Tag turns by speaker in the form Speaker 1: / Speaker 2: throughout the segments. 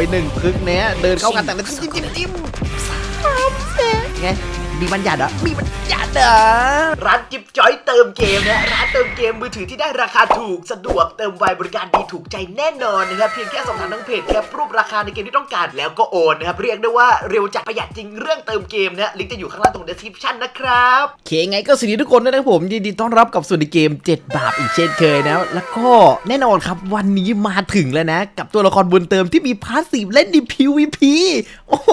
Speaker 1: ไปหนึ่งพึกเนี้ยเดินเข้ากันแต่ละจิ้มจิ้มจิ้มสามแสนไง มีบัญญัติเหรอมีบัญญัติเหรอ
Speaker 2: ร้านจิ๊บจอยเติมเกมนะร้านเติมเกมมือถือที่ได้ราคาถูกสะดวกเติมไวบริการดีถูกใจแน่นอนนะครับเพียงแค่สอบถามทางเพจแคปรูปราคาในเกมที่ต้องการแล้วก็โอนนะครับเรียกได้ว่าเร็วจัดประหยัดจริงเรื่องเติมเกมนะลิงก์จะอยู่ข้างล่างตรง description นะครับ
Speaker 1: โอเคไงก็สวัสดีทุกคนด้วยนะครับผมยินดีต้อนรับกับส่วนในเกม 7 บาปอีกเช่นเคยนะแล้วก็แน่นอนครับวันนี้มาถึงแล้วนะ กับตัวละครบุญเติมที่มีพาสซีฟเล่นใน PVP โอ้โห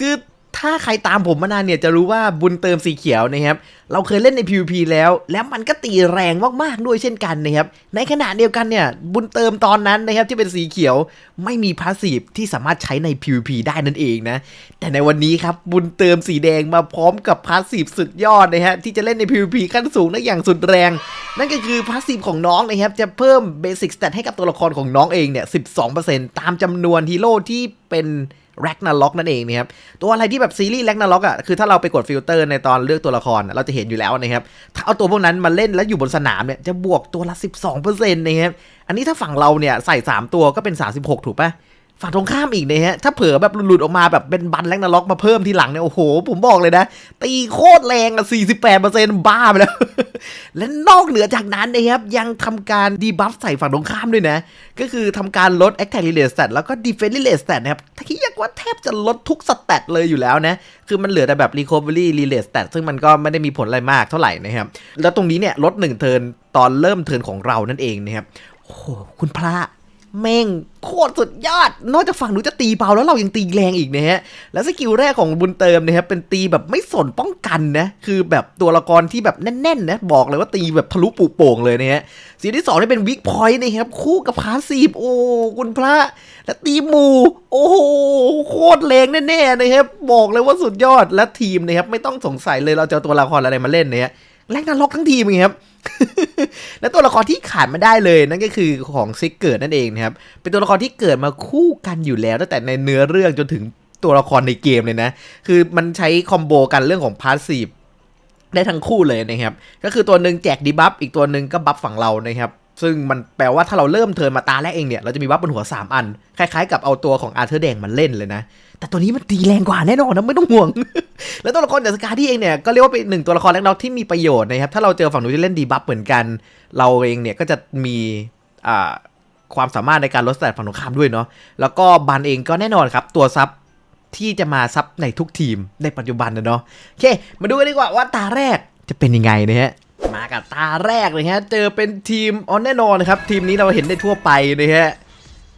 Speaker 1: คือ ถ้าใครตามผมมานานเนี่ยจะรู้ว่าบุญเติมสีเขียวนะครับ เราเคยเล่นใน PVP แล้ว แล้วมันก็ตีแรงมากๆด้วยเช่นกันนะครับ ในขณะเดียวกันเนี่ยบุญเติมตอนนั้นนะครับที่เป็นสีเขียวไม่มีพาสซีฟที่สามารถใช้ใน PVP ได้นั่นเองนะ แต่ในวันนี้ครับบุญเติมสีแดงมาพร้อมกับพาสซีฟสุดยอดนะฮะที่จะเล่นใน PVP ขั้นสูงได้อย่างสุดแรง นั่นก็คือพาสซีฟของน้องนะครับจะเพิ่มเบสิกสเตตให้กับตัวละครของน้องเองเนี่ย 12%ตามจำนวนฮีโร่ที่เป็น แร็กนาล็อกนั่นเองนะครับตัวอะไรที่แบบซีรีส์แร็กนาล็อกอะคือถ้าเราไปกดฟิลเตอร์ในตอนเลือกตัวละครเราจะเห็นอยู่แล้วนะครับถ้าเอาตัวพวกนั้นมาเล่นแล้วอยู่บนสนามเนี่ยจะบวกตัวละ 12%นะครับอันนี้ถ้าฝั่งเราเนี่ยใส่ 3 ตัวก็เป็น 36 ถูกปะ ฝั่งตรงข้ามอีกนะฮะ ถ้าเผลอแบบหลุดออกมาแบบเป็นบันแรงนาล็อกมาเพิ่มทีหลังเนี่ย โอ้โห ผมบอกเลยนะ ตีโคตรแรงอะ48%บ้าไปแล้ว และนอกเหนือจากนั้นนะครับ ยังทำการดีบัฟใส่ฝั่งตรงข้ามด้วยนะ ก็คือทำการลด Attack Relay Stat แล้วก็ Defense Relay Stat นะครับที่เรียกว่าแทบจะลดทุกสแตทเลยอยู่แล้วนะ คือมันเหลือแต่แบบ Recovery Relay Stat ซึ่งมันก็ไม่ได้มีผลอะไรมากเท่าไหร่นะครับ แล้วตรงนี้เนี่ยลด1เทิร์นตอนเริ่มเทิร์นของเรานั่นเองนะครับโอ้โหคุณพระ แม่งโคตรสุดยอด นอกจากฝั่งนูจะตีเบาแล้วเรายังตีแรงอีกนะฮะ แล้วสกิลแรกของบุญเติมนะครับเป็นตีแบบไม่สนป้องกันนะ คือแบบตัวละครที่แบบแน่นๆนะบอกเลยว่าตีแบบทะลุปูโป่งเลยนะฮะสีที่สองนี่เป็นวิกพอยต์นะครับคู่กับพาสซีฟโอ้คุณพระ และตีหมู โอ้โหโคตรแรงแน่ๆนะครับบอกเลยว่าสุดยอดและทีมนะครับไม่ต้องสงสัยเลยเราจะเอตัวละครอะไรมาเล่นเนี่ยแรงนาล็อกทั้งทีมเลยครับ และตัวละครที่ขาดไม่ได้เลยนั่นก็คือของซิกเกิดนั่นเองนะครับ เป็นตัวละครที่เกิดมาคู่กันอยู่แล้วตั้งแต่ในเนื้อเรื่องจนถึงตัวละครในเกมเลยนะ คือมันใช้คอมโบกันเรื่องของพาสซีฟได้ทั้งคู่เลยนะครับ ก็คือตัวหนึ่งแจกดีบัฟอีกตัวหนึ่งก็บัฟฝั่งเรานะครับ ซึ่งมันแปลว่าถ้าเราเริ่มเทินมาตาแรกเองเนี่ย เราจะมีบัฟบนหัว 3 อัน คล้ายๆกับเอาตัวของอาร์เธอร์แดงมันเล่นเลยนะ แต่ตัวนี้มันตีแรงกว่าแน่นอนนะ ไม่ต้องห่วง แล้วตัวละครจากสกาที่เองเนี่ย ก็เรียกว่าเป็นหนึ่งตัวละครแรกนอกที่มีประโยชน์นะครับ ถ้าเราเจอฝั่งนู้นที่เล่นดีบัฟเหมือนกัน เราเองเนี่ยก็จะมีอ่าความสามารถในการลดสแตทฝั่งตรงข้ามด้วยเนาะแล้วก็บันเองก็แน่นอนครับตัวซับที่จะมาซับในทุกทีมในปัจจุบันนะเนาะโอเค มาดูกันดีกว่าว่าตาแรกจะเป็นยังไงนะฮะ มากับตาแรกเลยฮะ เจอเป็นทีมอ๋อแน่นอนนะครับ ทีมนี้เราเห็นได้ทั่วไปนะฮะ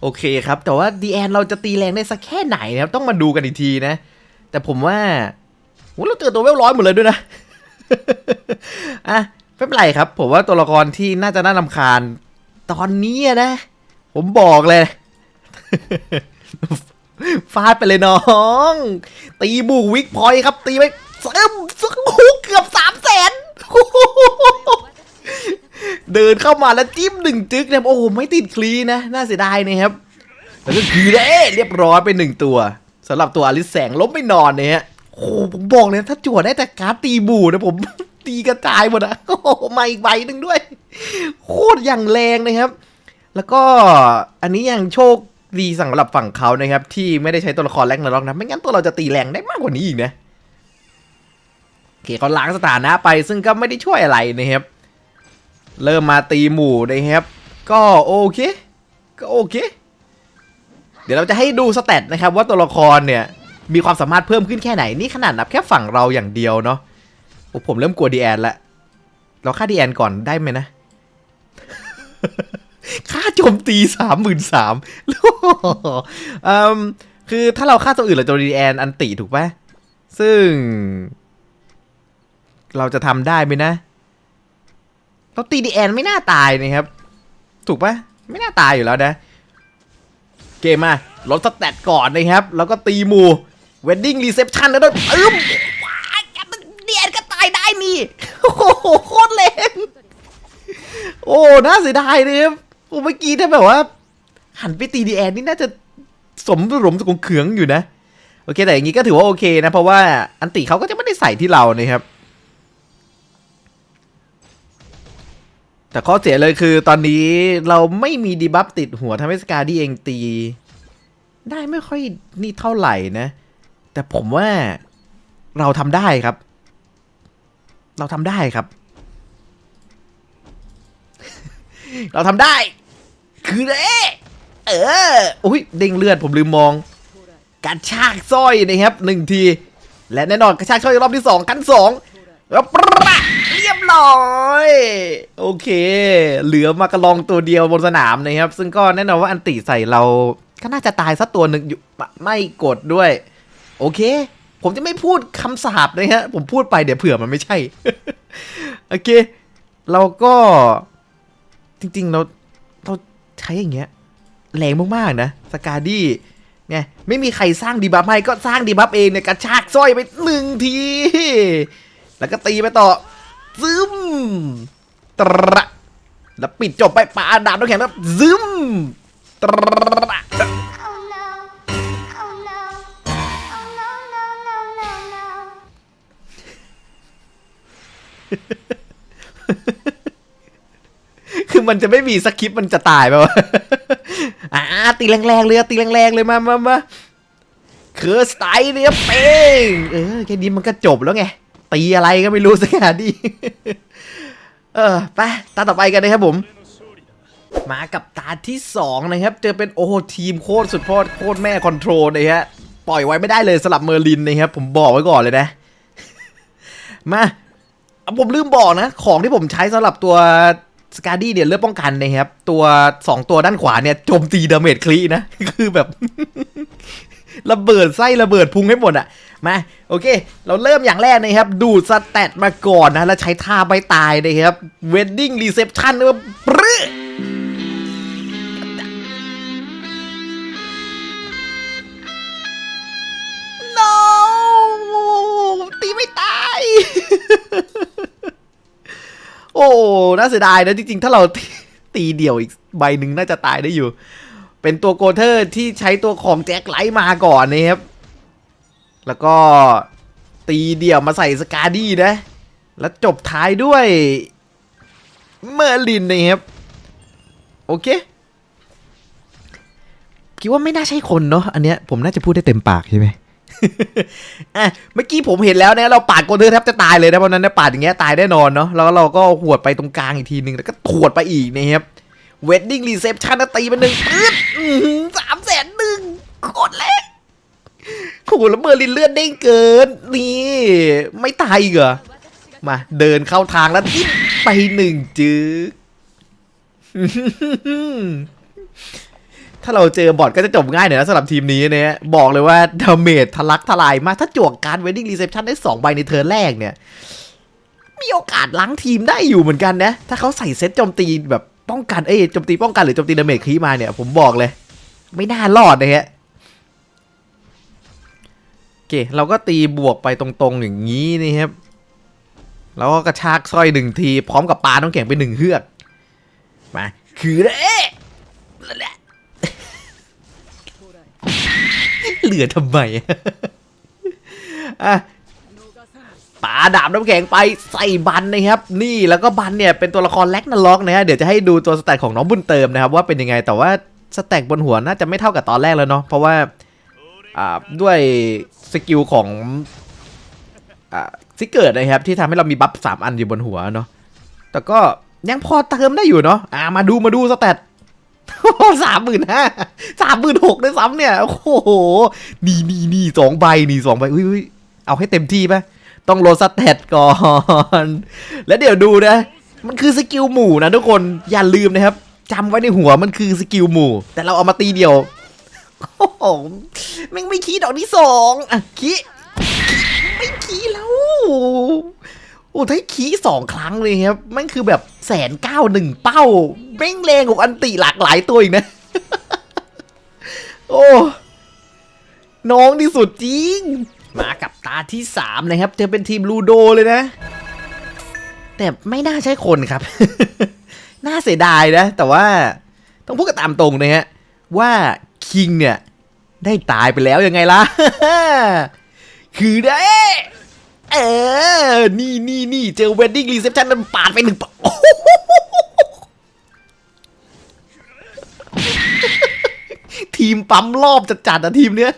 Speaker 1: โอเคครับ แต่ว่าดีแอนเราจะตีแรงได้สักแค่ไหนนะครับ ต้องมาดูกันอีกทีนะ แต่ผมว่าโหเราเจอตัวเวลร้อยหมดเลยด้วยนะ อะไม่เป็นไรครับ ผมว่าตัวละครที่น่าจะน่ารำคาญ ตอนนี้นะ ผมบอกเลย ฟาดไปเลยน้อง ตีบูวิกพอยต์ครับ ตีไปเซิมซุกเกือบสามแสน เดินเข้ามาแล้วจิ้มหนึ่งจึ๊กเนี่ยโอ้โหไม่ติดคลีนะ น่าเสียดายนะครับแล้วก็คือได้เรียบร้อยไปหนึ่งตัวสำหรับตัวอลิสแสงล้มไม่นอนเนี่ยฮะโอ้โหผมบอกเลยถ้าจั่วได้แต่การ์ดตีบูนะผม ตีกระจายหมดอะโอ้โหมาอีกใบหนึ่งด้วย โคตรอย่างแรงนะครับ แล้วก็อันนี้ยังโชคดีสำหรับฝั่งเขานะครับ ที่ไม่ได้ใช้ตัวละครแรงนะล็อกนะ ไม่งั้นตัวเราจะตีแรงได้มากกว่านี้อีกนะ เคเขาล้างสถานะไปซึ่งก็ไม่ได้ช่วยอะไรนะครับ เริ่มมาตีหมู่นะครับ ก็โอเค ก็โอเค เดี๋ยวเราจะให้ดูสเตตนะครับว่าตัวละครเนี่ยมีความสามารถเพิ่มขึ้นแค่ไหนนี่ขนาดนับแค่ฝั่งเราอย่างเดียวเนาะโอ้ผมเริ่มกลัวดีแอนละเราฆ่าดีแอนก่อนได้ไหมนะค่าโจมตีสามหมื่นสามคือถ้าเราฆ่าตัวอื่นเราจะดีแอนอันติถูกปะซึ่ง เราจะทำได้ไหมนะ เราตีดีแอนไม่น่าตายนะครับ ถูกปะไม่น่าตายอยู่แล้วนะ เกมมาลดสแตทก่อนนะครับ แล้วก็ตีหมูเวดดิ้งรีเซพชันแล้วด้วยอึ้มเดียนก็ตายได้นี่ โอ้โหโคตรแรงโอ้ น่าเสียดายเลยครับโอ้เมื่อกี้ถ้าแบบว่า หันไปตีดีแอนนี่น่าจะสมสมสกุลเขืองอยู่นะ โอเค แต่อย่างนี้ก็ถือว่าโอเคนะ เพราะว่าอันติเขาก็จะไม่ได้ใส่ที่เรานะครับ แต่ข้อเสียเลยคือตอนนี้เราไม่มีดีบัฟติดหัวทำให้สกาดี้เองตี ได้ไม่ค่อยนี่เท่าไหร่นะ แต่ผมว่าเราทำได้ครับ เราทำได้ครับ เราทำได้ คือเด้เอออุ้ยเด้งเลือดผมลืมมองการชากสร้อยนะครับหนึ่งที และแน่นอนกระชากสร้อยรอบที่สองขั้นสอง แล้วปะเรียบร้อย โอเค เหลือมากระลองตัวเดียวบนสนามนะครับ ซึ่งก็แน่นอนว่าอันติใส่เรา ก็น่าจะตายสักตัวหนึ่งอยู่ไม่กดด้วย โอเค ผมจะไม่พูดคำสาบนะฮะ ผมพูดไปเดี๋ยวเผื่อมันไม่ใช่ โอเค เราก็จริง ๆ เราเราใช้อย่างเงี้ยแรงมาก ๆ นะ สกาดี้ไงไม่มีใครสร้างดีบัฟให้ก็สร้างดีบัฟเองเนี่ยกระชากสร้อยไปหนึ่งที แล้วก็ตีไปต่อซึมตระแล้วปิดจบไปปาดาบน้ำแข็งแล้วซึมตระคือมันจะไม่มีสคริปต์มันจะตายไปวะอ่าตีแรงๆเลยตีแรงๆเลยมามามาคือสไตล์เนี่ยเป้งเออแค่นี้มันก็จบแล้วไง ตีอะไรก็ไม่รู้สักขนาดนี้เออไปตาต่อไปกันนะครับผม มากับตาที่ 2 นะครับ เจอเป็นโอ้โหทีมโคตรสุดโคตรโคตรแม่คอนโทรลนะฮะปล่อยไว้ไม่ได้เลยสลับเมอร์ลินนะครับ ผมบอกไว้ก่อนเลยนะมาเอาผมลืมบอกนะ ของที่ผมใช้สำหรับตัวสกาดี้เนี่ยเลือกป้องกันนะครับ ตัว 2 ตัวด้านขวาเนี่ยโจมตีดาเมจคลีนะ คือแบบ ระเบิดไส้ระเบิดพุงให้หมดอะมาโอเค เราเริ่มอย่างแรกนะครับ ดูดสแตทมาก่อนนะ แล้วใช้ท่าใบตายนะครับ wedding reception นะว่าปรึ๊ no ตีไม่ตายโอ้ น่าเสียดายนะจริงๆ ถ้าเราตีเดี่ยวอีกใบหนึ่งน่าจะตายได้อยู่ เป็นตัวโกเทอร์ที่ใช้ตัวของแจ็คไลท์มาก่อนนะครับ แล้วก็ตีเดี่ยวมาใส่สกาดี้นะ แล้วจบท้ายด้วยเมอร์ลินนะครับ โอเค คิดว่าไม่น่าใช่คนเนาะอันเนี้ยผมน่าจะพูดได้เต็มปากใช่ไหมอะเมื่อกี้ผมเห็นแล้วเนี่ยเราปาดโกเทอร์แทบจะตายเลยนะเพราะนั้นเนี่ยปาดอย่างเงี้ยตายแน่นอนเนาะแล้วเราก็หวดไปตรงกลางอีกทีนึงแล้วก็ถวดไปอีกนะครับ wedding reception นตีไปหนึ่งปึ๊ดสามแสนหนึ่งโคตรแรงโอ้โหแล้วเมอร์ลินเลือดเด้งเกิน นี่ ไม่ตายเหรอ มาเดินเข้าทางแล้วจิ้มไปหนึ่งจึ๊กถ้าเราเจอบอทก็จะจบง่ายหน่อยนะสำหรับทีมนี้เนี่ยบอกเลยว่าดาเมจทะลักทลายมากถ้าจวกการ wedding reception ได้2ใบในเทิร์นแรกเนี่ย มีโอกาสล้างทีมได้อยู่เหมือนกันนะ ถ้าเขาใส่เซตโจมตีแบบ ป้องกันเอ้ยโจมตีป้องกันหรือโจมตีดาเมจคีมาเนี่ยผมบอกเลย ไม่น่ารอดนะฮะโอเคเราก็ตีบวกไปตรงๆอย่างนี้นี่ครับแล้วก็กระชากสร้อยหนึ่งที พร้อมกับปลาต้องแข็งไปหนึ่งเฮือกมาคือเด้นั่นแหละเหลือทำไมอะ ปาดาบน้ำแข็งไปใส่บันนะครับ นี่แล้วก็บันเนี่ยเป็นตัวละครแล็กนาล็อกนะฮะเดี๋ยวจะให้ดูตัวสแตทของน้องบุญเติมนะครับว่าเป็นยังไงแต่ว่าสแต็กบนหัวน่าจะไม่เท่ากับตอนแรกแล้วเนาะเพราะว่าอ่าด้วยสกิลของอ่าซิกเกิดนะครับที่ทำให้เรามีบัฟสามอันอยู่บนหัวเนาะแต่ก็ยังพอเติมได้อยู่เนาะอ่ามาดูมาดูสแตทสามหมื่นห้าสามหมื่นหกด้วยซ้ำเนี่ย โอ้โห นี่นี่นี่สองใบนี่สองใบอุ้ยเอาให้เต็มที่ปะ ต้องโหลดสแตทก่อน แล้วเดี๋ยวดูนะ มันคือสกิลหมู่นะทุกคนอย่าลืมนะครับจำไว้ในหัวมันคือสกิลหมู่ แต่เราเอามาตีเดียวโอ้โหแม่งไม่คีดอกที่สองอะคีไม่คีแล้วโอ้ถ้าคีสองครั้งเลยครับแมันคือแบบแสนเก้าหนึ่งเป้าแม่งแรงกว่าอันติหลากหลายตัวอีกนะ โอ้น้องที่สุดจริง มากับ ตาที่สามนะครับจะเป็นทีมลูโดเลยนะ แต่ไม่น่าใช่คนครับ น่าเสียดายนะ แต่ว่าต้องพูดกันตามตรงนะฮะว่าคิงเนี่ย ได้ตายไปแล้วยังไงล่ะ คือได้ เออ นี่นี่นี่เจอ wedding reception มันปาดไปหนึ่งปะโอ้ ทีมปั๊มรอบจัดๆอะทีมเนี้ย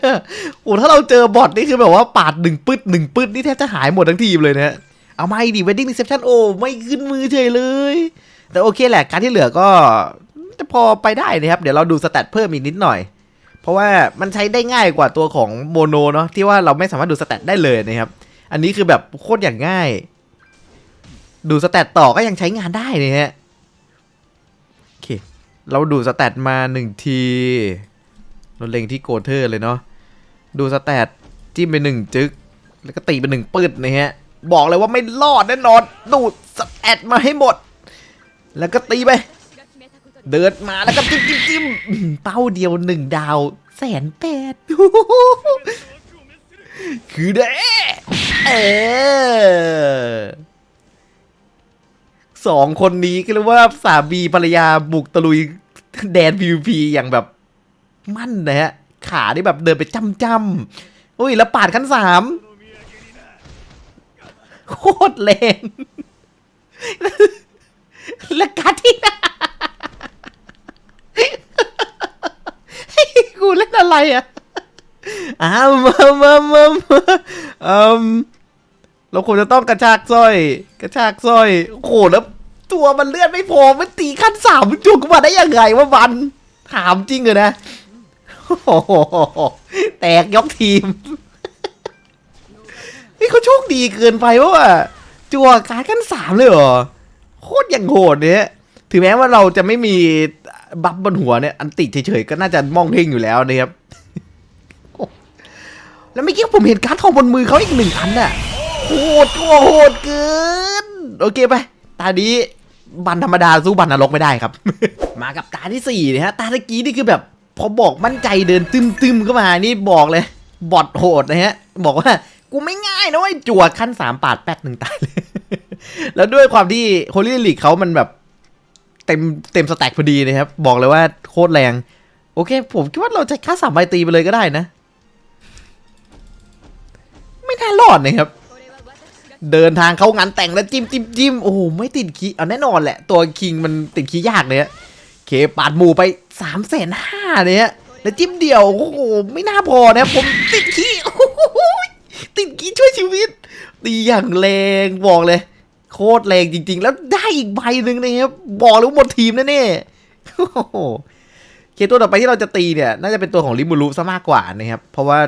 Speaker 1: โอ้ถ้าเราเจอบอทนี่คือแบบว่าปาดหนึ่งปืดหนึ่งปืดนี่แทบจะหายหมดทั้งทีมเลยนะเอาไม่ดิ wedding reception โอ้ไม่ขึ้นมือเฉยเลย แต่โอเคแหละการที่เหลือก็จะพอไปได้นะครับ เดี๋ยวเราดูสแตทเพิ่มอีกนิดหน่อย เพราะว่ามันใช้ได้ง่ายกว่าตัวของโมโนเนาะที่ว่าเราไม่สามารถดูสแตทได้เลยนะครับ อันนี้คือแบบโคตรอย่างง่าย ดูสแตทต่อก็ยังใช้งานได้นะฮะโอเค เราดูสแตทมาหนึ่งที เราเล็งที่โกเทอร์เลยเนาะดูสแตทจิ้มไปหนึ่งจึก แล้วก็ตีไปหนึ่งปืดนะฮะ บอกเลยว่าไม่รอดแน่นอน ดูสแตทมาให้หมด แล้วก็ตีไป เดินมาแล้วก็จิ้มจิ้มจิ้มเป้าเดียวหนึ่งดาวแสนแปดคือเด้เออสองคนนี้ก็เรียกว่าสามีภรรยาบุกตะลุยแดน PVP อย่างแบบ มั่นนะฮะขานี่แบบเดินไปจำจำอุ้ยแล้วปาดขั้นสามโคตรแรงและการที่กูเล่นอะไรอะอ้าวมามามามาอืมเราควรจะต้องกระชากสร้อย กระชากสร้อยโอ้โหแล้วตัวมันเลือดไม่พอ มันตีขั้นสามมันจุกมาได้ยังไงวะบัน ถามจริงเหรอนะ โอ้โหแตกยกทีมนี่เขาโชคดีเกินไปวะว่ะจัวการดขั้นสามเลยเหรอ โคตรอย่างโหดเนี่ยถึงแม้ว่าเราจะไม่มีบัฟบนหัวเนี่ย อันติเฉยๆ ก็น่าจะมองเพ่งอยู่แล้วนะครับ แล้วเมื่อกี้ผมเห็นการ์ดทองบนมือเขาอีกหนึ่งอันน่ะโหดโหดเกิน โอเคไป ตานี้บันธรรมดาสู้บันนรกไม่ได้ครับ มากับตาที่สี่นะฮะ ตาตะกี้นี่คือแบบ พอบอกมั่นใจเดินตึมๆเข้ามานี่บอกเลย บอดโหดนะฮะ บอกว่ากูไม่ง่ายนะเว้ยจั่วขั้นสามปาดแป๊ดหนึ่งตายเลย แล้วด้วยความที่โฮลี่ลีกเขามันแบบเต็มเต็มสแต็กพอดีนะครับ บอกเลยว่าโคตรแรง โอเค ผมคิดว่าเราจะค่าสามใบตีไปเลยก็ได้นะ ไม่น่ารอดนะครับ เดินทางเข้างานแต่งแล้วจิ้มจิ้มจิ้มโอ้โหไม่ติดคีเอาแน่นอนแหละ ตัวคิงมันติดคีย์ยากเลยฮะเคปาดหมูไป สามแสนห้าเนี่ยแล้วจิ้มเดี่ยว โอ้โห ไม่น่าพอนะผมติดคีย์โอ้โหติดคีย์ช่วยชีวิตตีอย่างแรงบอกเลย โคตรแรงจริง ๆ แล้วได้อีกใบหนึ่งนะครับบอกเลยว่าหมดทีมแน่ๆโอ้โหเคตัวต่อไปที่เราจะตีเนี่ย น่าจะเป็นตัวของลิมูรุซะมากกว่านะครับ เพราะว่า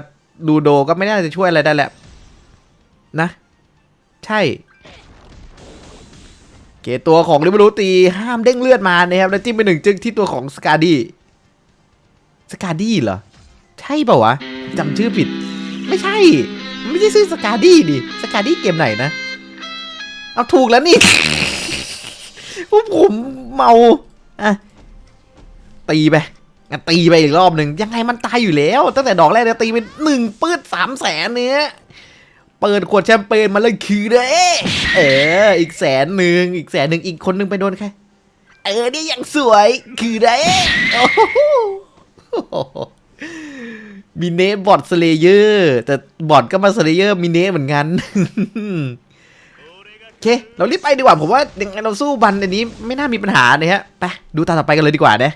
Speaker 1: ดูโดก็ไม่น่าจะช่วยอะไรได้แหละนะ ใช่ เกตัวของลิมูรุตีห้ามเด้งเลือดมานะครับแล้วจิ้มไปหนึ่งจึงที่ตัวของสกาดี้สกาดี้เหรอ ใช่เปล่าวะจำชื่อผิด ไม่ใช่ ไม่ใช่ชื่อสกาดี้ดิสกาดี้เกมไหนนะ เอาถูกแล้วนี่ผมเมาอะตีไปตีไปอีกรอบหนึ่งยังไงมันตายอยู่แล้ว ตั้งแต่ดอกแรกเนี่ยตีไปหนึ่งปื้ดสามแสนเนี้ย เปิดขวดแชมเปญมาเลยคือเด้เออ อีกแสนหนึ่งอีกแสนหนึ่งอีกคนหนึงไปโดนใครเออนี่ยังสวยคือเด้โอ้โหมีเนบอดสเลเยอร์แต่บอดก็มาสเลเยอร์มีเนเหมือนกันโอเค เรารีบไปดีกว่าผมว่ายังไงเราสู้บันอันนี้ไม่น่ามีปัญหานะฮะไปดูตาต่อไปกันเลยดีกว่านะ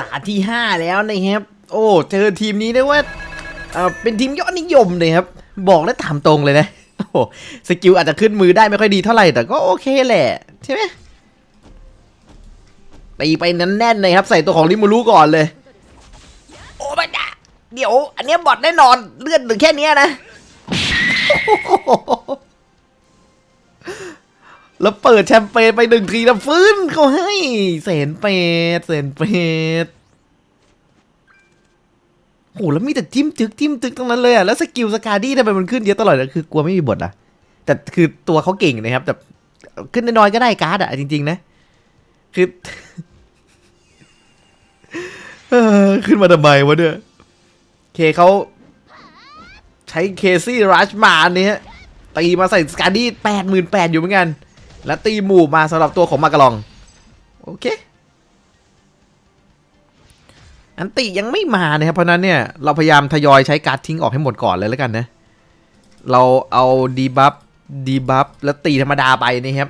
Speaker 1: ตาที่5แล้วนะครับ โอ้ เจอทีมนี้เรียกว่าเป็นทีมยอดนิยมเลยครับ บอกและถามตรงเลยนะโอ้สกิลอาจจะขึ้นมือได้ไม่ค่อยดีเท่าไหร่ แต่ก็โอเคแหละ ใช่ไหมตีไปแน่นเลยครับ ใส่ตัวของริมูรุก่อนเลย โอ้ไม่ได้เดี๋ยว อันนี้บอดแน่นอนเลือดหลือแค่นี้นะแล้วเปิดแชมเปญไปหนึ่งทีแล้วฟื้นเขาให้เสนเป็ดเสนเป็ด โหแล้วมีแต่จิ้มจึกจิ้มจึกตรงนั้นเลยอะแล้วสกิลสกาดี้ทำไมมันขึ้นเยอะตลอดคือกลัวไม่มีบทอะ แต่คือตัวเขาเก่งนะครับ แต่ขึ้นน้อยก็ได้การ์ดอะจริง ๆ นะ คือเออขึ้นมาทำไมวะเนี่ยเคเขาใช้เคซี่รัชมาเนี่ยตีมาใส่สกาดี้แปดหมื่นแปดอยู่เหมือนกัน แล้วตีหมู่มาสำหรับตัวของมากระลอง โอเค อันติยังไม่มานะครับ เพราะนั้นเนี่ยเราพยายามทยอยใช้การ์ดทิ้งออกให้หมดก่อนเลยแล้วกันนะ เราเอาดีบัฟดีบัฟแล้วตีธรรมดาไปนะครับ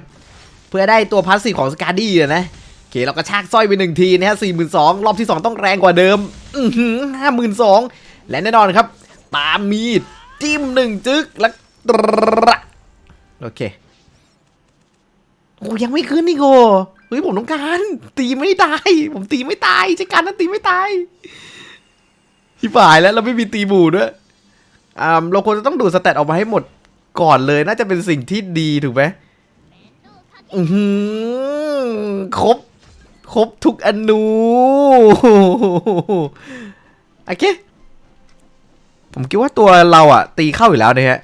Speaker 1: เพื่อได้ตัวพาสซีของสกาดี้นะโอเคเราก็ชากสร้อยไปหนึ่งทีนะฮะสี่หมื่นสองรอบที่สองต้องแรงกว่าเดิมอือหือห้าหมื่นสองและแน่นอนครับปามีดจิ้มหนึ่งจึ๊กแล้วตรโอเคโอ้ยังไม่ขึ้นนี่โก เฮ้ยผมต้องการ ตีไม่ตาย ผมตีไม่ตายใช่การนั้นตีไม่ตายที่ฝ่ายแล้วเราไม่มีตีบูด้วยอ่าเราควรจะต้องดูสแตทออกมาให้หมดก่อนเลยน่าจะเป็นสิ่งที่ดีถูกไหมอือครบ ครบทุกอนูโอเค ผมคิดว่าตัวเราอะ ตีเข้าอยู่แล้วนะฮะ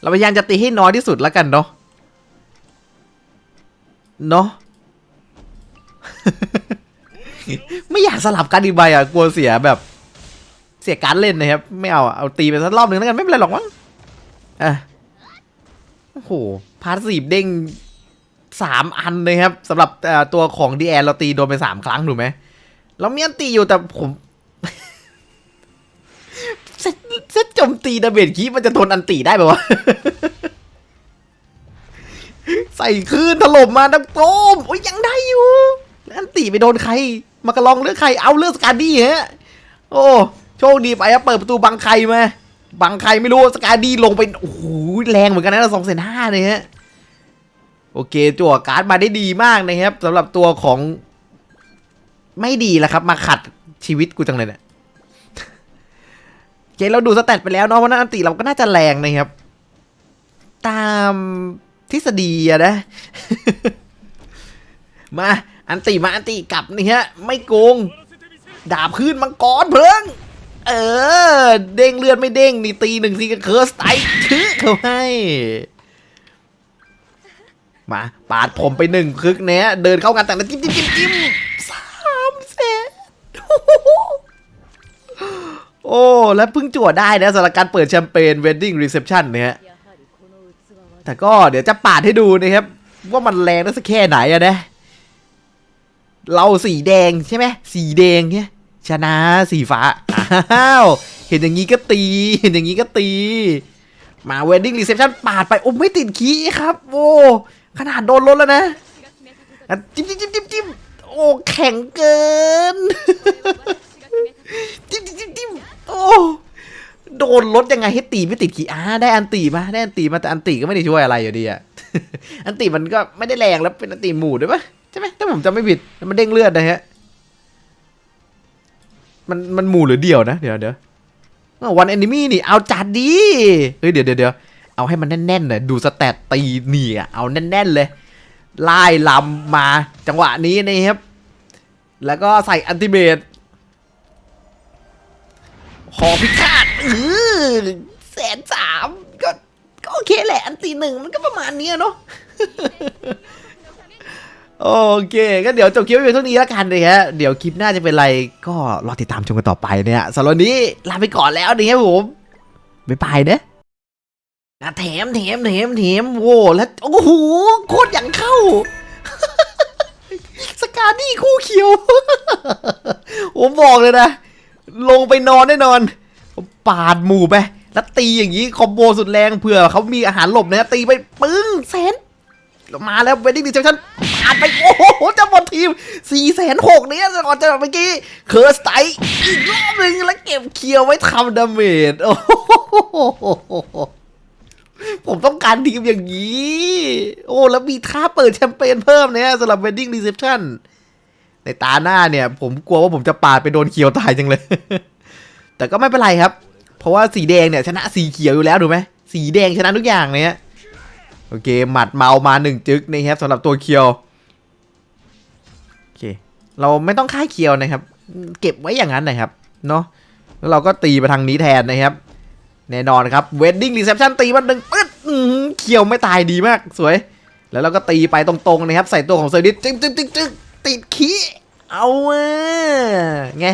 Speaker 1: เราพยายามจะตีให้น้อยที่สุดแล้วกันเนาะ เนาะไม่อยากสลับกันอีกใบอะกลัวเสียแบบ เสียการเล่นนะครับ ไม่เอาเอาตีไปสักรอบหนึ่งแล้วกันไม่เป็นไรหรอกมั้งอะโอ้โหพาสซีฟเด้งสามอันเลยครับสำหรับตัวของดีแอนเราตีโดนไปสามครั้งถูกไหมเรามีอันตีอยู่แต่ผมเซตเซตโจมตีดาเมจคีมันจะทนอันตีได้ไหมวะ ใส่คืนถล่มมาดังโต้มโอ้ยยังได้อยู่แล้วอันตีไปโดนใคร มากระลองเลือกใครเอาเลือกสกาดี้ฮะ โอ้โชคดีไปอะเปิดประตูบังใครมาบังใครไม่รู้สกาดี้ลงไปโอ้โหแรงเหมือนกันนะสองเซนห้าเลยฮะโอเคจั่วการ์ดมาได้ดีมากนะครับสำหรับตัวของไม่ดีแล้วครับ มาขัดชีวิตกูจังเลยเนี่ยโอเคเราดูสแตทไปแล้วเนาะว่านั้นอันติเราก็น่าจะแรงนะครับ ตาม ทฤษฎีอะนะ มาอันติมาอันติกลับนี่ฮะ ไม่โกง ดาบขึ้นมังกรเพลิง เออ เด้งเลือดไม่เด้งนี่ตีหนึ่งทีก็เคิร์สไตชื่อเขาให้ มาปาดผมไปหนึ่งคึกเนี้ยเดินเข้างานแต่งแล้วจิ้มจิ้มจิ้มจิ้มสามเซตโอ้ แล้วเพิ่งจั่วได้นะสำหรับการเปิดแชมเปญ wedding reception เนี่ย แต่ก็เดี๋ยวจะปาดให้ดูนะครับ ว่ามันแรงได้สักแค่ไหนอะนะ เราสีแดงใช่ไหมสีแดงเนี่ยชนะสีฟ้าอ้าวเห็นอย่างนี้ก็ตี เห็นอย่างนี้ก็ตี มา wedding reception ปาดไป โอ้ไม่ติดขี้ครับ โอ้ขนาดโดนลดแล้วนะ จิ้มจิ้มจิ้มจิ้มจิ้มโอ้แข็งเกิน จิ้มจิ้มจิ้มจิ้มโอ้ โดนลดยังไงให้ตีไม่ติดขี้อ่าได้อันตีมาได้อันตีมาแต่อันตีก็ไม่ได้ช่วยอะไรอยู่ดีอะอันตีมันก็ไม่ได้แรงแล้วเป็นอันตีหมู่ด้วยปะใช่ไหมถ้าผมจำไม่ผิดมันเด้งเลือดนะฮะมันมันหมู่หรือเดี่ยวนะเดี๋ยวเดี๋ยววันแอนิมี่นี่เอาจัดดีเฮ้ยเดี๋ยวเดี๋ยวเอาให้มันแน่นๆเลยดูสแตตตีนี่อะเอาแน่น ๆ เลยไล่ลำมาจังหวะนี้นะครับแล้วก็ใส่อันติเมต หอพิฆาตเออแสนสามก็ก็โอเคแหละ อันตีหนึ่งมันก็ประมาณนี้เนาะโอเค ก็เดี๋ยวจบคลิปไว้เพียงเท่านี้แล้วกันเลยฮะเดี๋ยวคลิปหน้าจะเป็นอะไรก็รอติดตามชมกันต่อไปเนี่ยสำหรับวันนี้ลาไปก่อนแล้วนะครับผมบ๊ายบายเนะอะแถมแถมแถมแถมโว้แล้วโอ้โหโคตรอย่างเข้า สกาดี้คู่เขียว ผมบอกเลยนะ ลงไปนอนแน่นอนปาดหมู่ไปแล้วตีอย่างนี้คอมโบสุดแรงเผื่อเขามีอาหารหลบนะตีไปปึ้งแสนมาแล้วเวดดิ้งดิเซชันปาดไปโอ้โหจะหมดทีม4ี่แสนหกเนี่ยก่อนจะเมื่อกี้เคอร์สไตอีกรอบหนึ่งแล้วเก็บเคียวไว้ทำดาเมจโอ้โหผมต้องการทีมอย่างนี้ โอ้ แล้วมีท่าเปิดแชมเปญเพิ่มเนี่ยสำหรับ Wedding Reception ในตาหน้าเนี่ย ผมกลัวว่าผมจะปาดไปโดนเขียวตายจังเลย แต่ก็ไม่เป็นไรครับ เพราะว่าสีแดงเนี่ยชนะสีเขียวอยู่แล้วถูกไหมสีแดงชนะทุกอย่างเนี่ยโอเคหมัดเมามาหนึ่งจึกนะครับสำหรับตัวเคียวโอเคเราไม่ต้องค่ายเคียวนะครับ เก็บไว้อย่างนั้นนะครับเนาะแล้วเราก็ตีไปทางนี้แทนนะครับ แน่นอนครับ wedding reception ตีมันหนึ่งปึ๊ดเคียวไม่ตายดีมากสวย แล้วเราก็ตีไปตรงๆนะครับ ใส่ตัวของเซอร์ดิสจึ๊กจึ๊กจึ๊ก ติดขี้เอาอะไง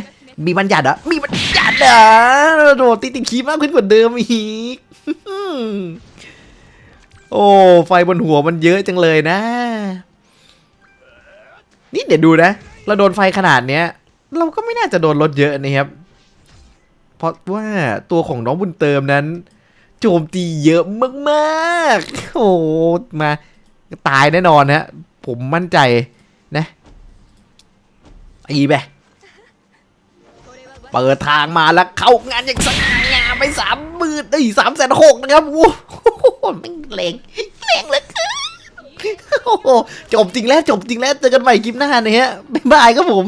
Speaker 1: มีบัญญัติเหรอมีบัญญัติเหรอโดดติดติดขี้มากขึ้นกว่าเดิมอีกโอ้ไฟบนหัวมันเยอะจังเลยนะ นี่เดี๋ยวดูนะ เราโดนไฟขนาดเนี้ย เราก็ไม่น่าจะโดนลดเยอะนะครับ เพราะว่าตัวของน้องบุญเติมนั้น โจมตีเยอะมากๆ โอ้มาตายแน่นอนฮะผมมั่นใจ นะอีไปเปิดทางมาแล้วเข้างานอย่างสง่างามไปสามหมื่นเอ้ยสามแสนหกนะครับโอ้โหแม่งแรงแรงเหลยโอ้โหจบจริงแล้วจบจริงแล้วเจอกันใหม่คลิปหน้านะฮะบ๊ายบายครับผม